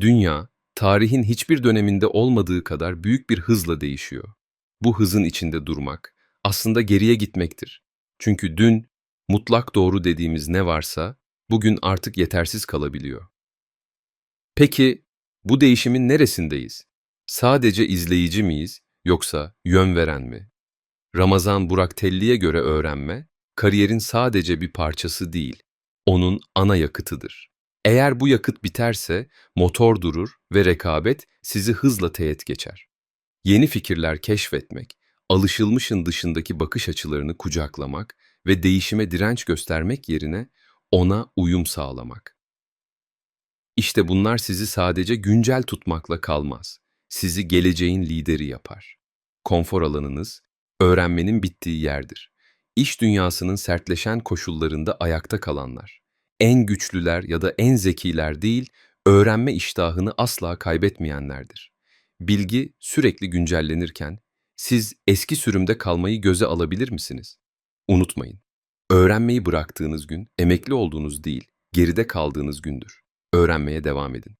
Dünya, tarihin hiçbir döneminde olmadığı kadar büyük bir hızla değişiyor. Bu hızın içinde durmak aslında geriye gitmektir. Çünkü dün mutlak doğru dediğimiz ne varsa bugün artık yetersiz kalabiliyor. Peki bu değişimin neresindeyiz? Sadece izleyici miyiz yoksa yön veren mi? Ramazan Burak Telli'ye göre öğrenme, kariyerin sadece bir parçası değil, onun ana yakıtıdır. Eğer bu yakıt biterse motor durur ve rekabet sizi hızla teğet geçer. Yeni fikirler keşfetmek, alışılmışın dışındaki bakış açılarını kucaklamak ve değişime direnç göstermek yerine ona uyum sağlamak. İşte bunlar sizi sadece güncel tutmakla kalmaz. Sizi geleceğin lideri yapar. Konfor alanınız, öğrenmenin bittiği yerdir. İş dünyasının sertleşen koşullarında ayakta kalanlar. En güçlüler ya da en zekiler değil, öğrenme iştahını asla kaybetmeyenlerdir. Bilgi sürekli güncellenirken, siz eski sürümde kalmayı göze alabilir misiniz? Unutmayın, öğrenmeyi bıraktığınız gün emekli olduğunuz değil, geride kaldığınız gündür. Öğrenmeye devam edin.